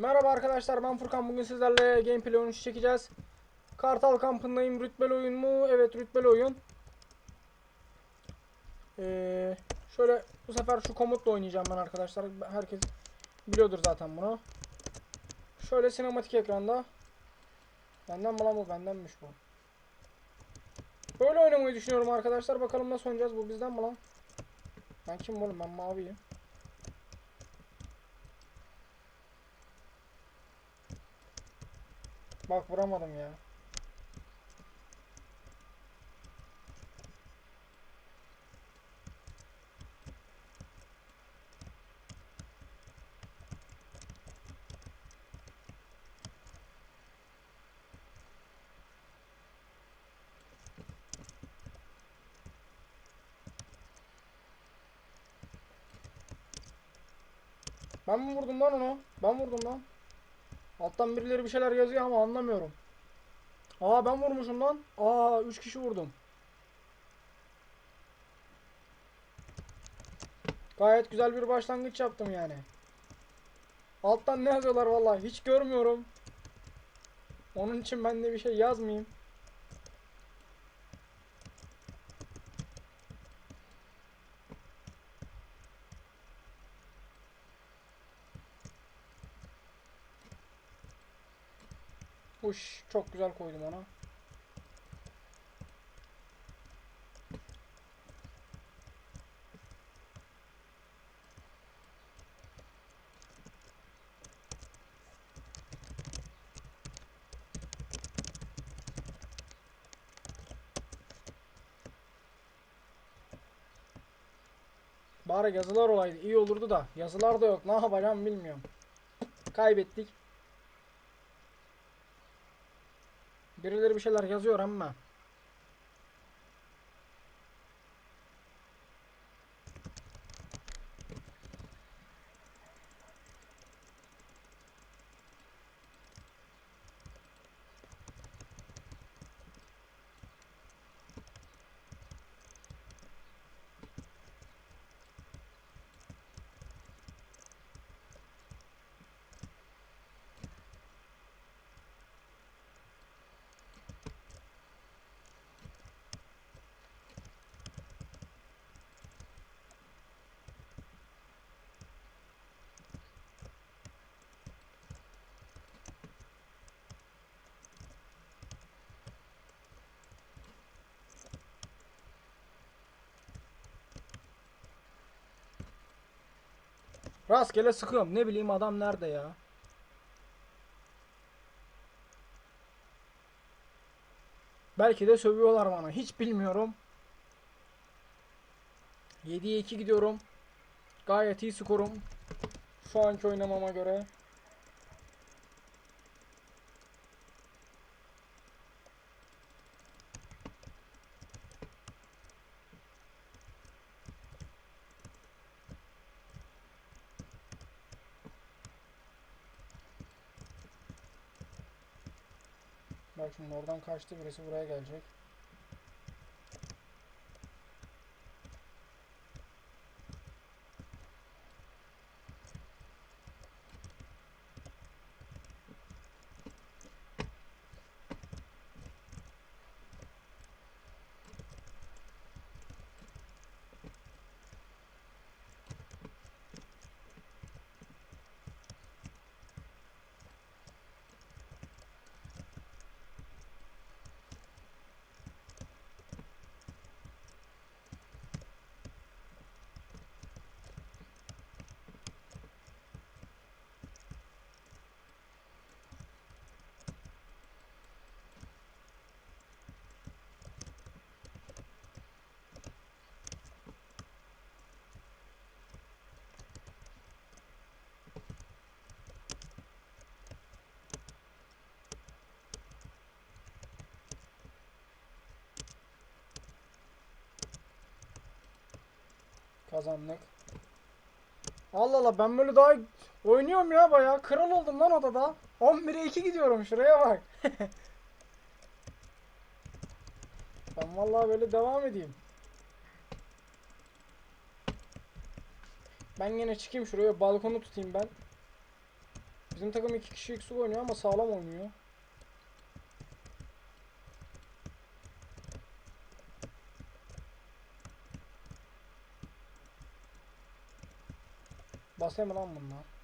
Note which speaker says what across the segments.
Speaker 1: Merhaba arkadaşlar ben Furkan bugün sizlerle gameplay oyunu çekeceğiz. Kartal kampındayım rütbeli oyun mu? Evet rütbeli oyun. Ee, şöyle bu sefer şu komutla oynayacağım ben arkadaşlar. Herkes biliyordur zaten bunu. Şöyle sinematik ekranda. Benden mi lan bu? Bendenmiş bu. Böyle oynamayı düşünüyorum arkadaşlar. Bakalım nasıl oynayacağız. Bu bizden mi lan? Ben kim oğlum? Ben maviyim. Bak vuramadım ya. Ben mi vurdum lan onu? Ben vurdum lan. Alttan birileri bir şeyler yazıyor ama anlamıyorum. Aa ben vurmuşum lan. Aa 3 kişi vurdum. Gayet güzel bir başlangıç yaptım yani. Alttan ne yazıyorlar vallahi hiç görmüyorum. Onun için ben de bir şey yazmayayım. Uş çok güzel koydum ona. Bari yazılar olaydı iyi olurdu da yazılar da yok ne yapacağım bilmiyorum. Kaybettik. Birileri bir şeyler yazıyor ama. Rastgele sıkıyorum. Ne bileyim adam nerede ya? Belki de sövüyorlar bana. Hiç bilmiyorum. 7'ye 2 gidiyorum. Gayet iyi skorum. Şu anki oynamama göre. Bak şimdi oradan kaçtı birisi buraya gelecek. Kazandık. Allah Allah ben böyle daha oynuyorum ya bayağı. Kral oldum lan odada. 11'e 2 gidiyorum şuraya bak. ben vallahi böyle devam edeyim. Ben yine çıkayım şuraya balkonu tutayım ben. Bizim takım iki kişi eksik oynuyor ama sağlam oynuyor. Basayım mı lan bunlar?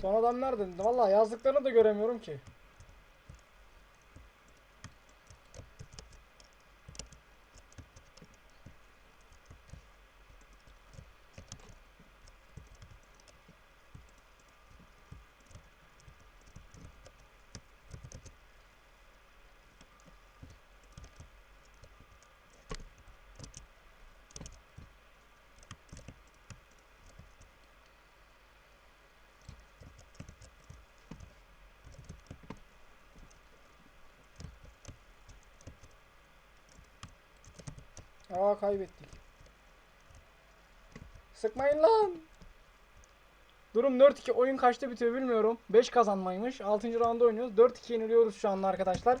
Speaker 1: Son adam nerede? Vallahi yazdıklarını da göremiyorum ki. Aa kaybettik. Sıkmayın lan. Durum 4-2. Oyun kaçta bitiyor bilmiyorum. 5 kazanmaymış. 6. rounda oynuyoruz. 4-2 yeniliyoruz şu anda arkadaşlar.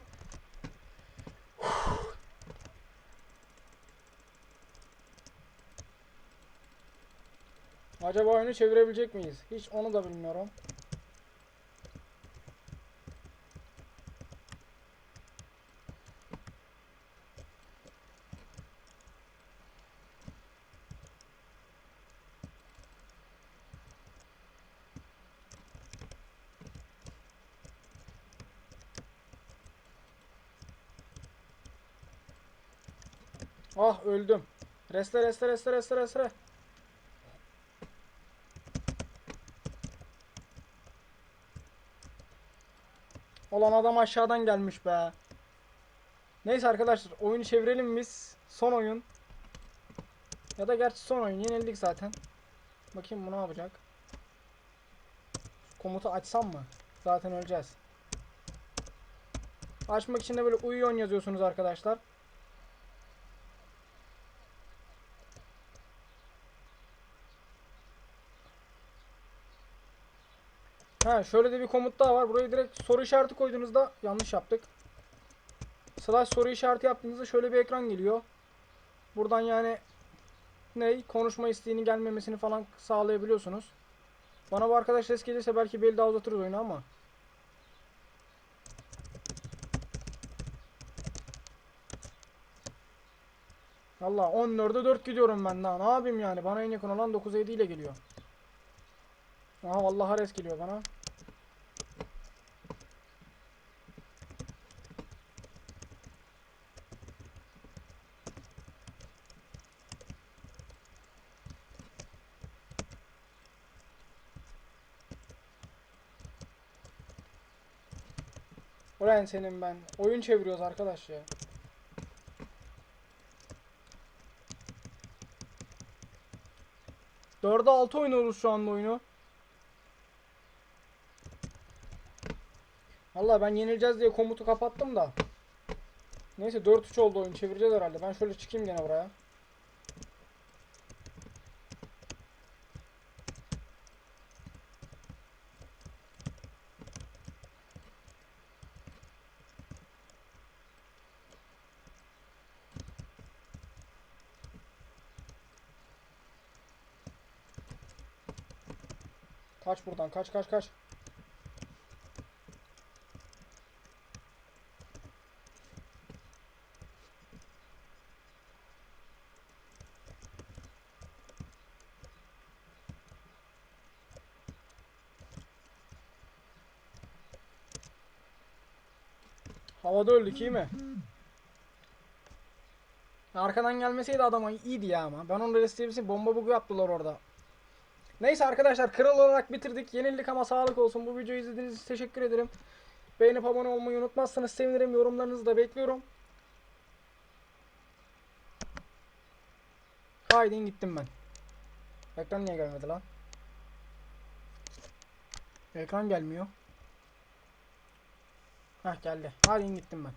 Speaker 1: Acaba oyunu çevirebilecek miyiz? Hiç onu da bilmiyorum. Ah öldüm. Resle resle resle resle resle. Olan adam aşağıdan gelmiş be. Neyse arkadaşlar oyunu çevirelim biz. Son oyun. Ya da gerçi son oyun yenildik zaten. Bakayım bu ne yapacak. Komutu açsam mı? Zaten öleceğiz. Açmak için de böyle uyuyon yazıyorsunuz arkadaşlar. Ha şöyle de bir komut daha var. Buraya direkt soru işareti koyduğunuzda yanlış yaptık. Slash soru işareti yaptığınızda şöyle bir ekran geliyor. Buradan yani ne konuşma isteğini gelmemesini falan sağlayabiliyorsunuz. Bana bu arkadaş ses gelirse belki bir el daha uzatırız oyunu ama. Allah 14'e 4 gidiyorum ben daha. Ne yapayım yani? Bana en yakın olan 9'a 7 ile geliyor. Aha vallahi Ares geliyor bana. Ulan senin ben. Oyun çeviriyoruz arkadaş ya. Dörde altı oynuyoruz şu anda oyunu. Vallahi ben yenileceğiz diye komutu kapattım da. Neyse 4-3 oldu oyun çevireceğiz herhalde. Ben şöyle çıkayım gene buraya. Kaç buradan kaç kaç kaç. Havada öldük iyi mi? Arkadan gelmeseydi adama iyiydi ya ama. Ben onu restleyebilsin. Bomba bugu yaptılar orada. Neyse arkadaşlar kral olarak bitirdik. Yenildik ama sağlık olsun. Bu videoyu izlediğiniz için teşekkür ederim. Beğenip abone olmayı unutmazsanız sevinirim. Yorumlarınızı da bekliyorum. Haydi gittim ben. Ekran niye gelmedi lan? Ekran gelmiyor. Hah geldi. Hadi gittim ben.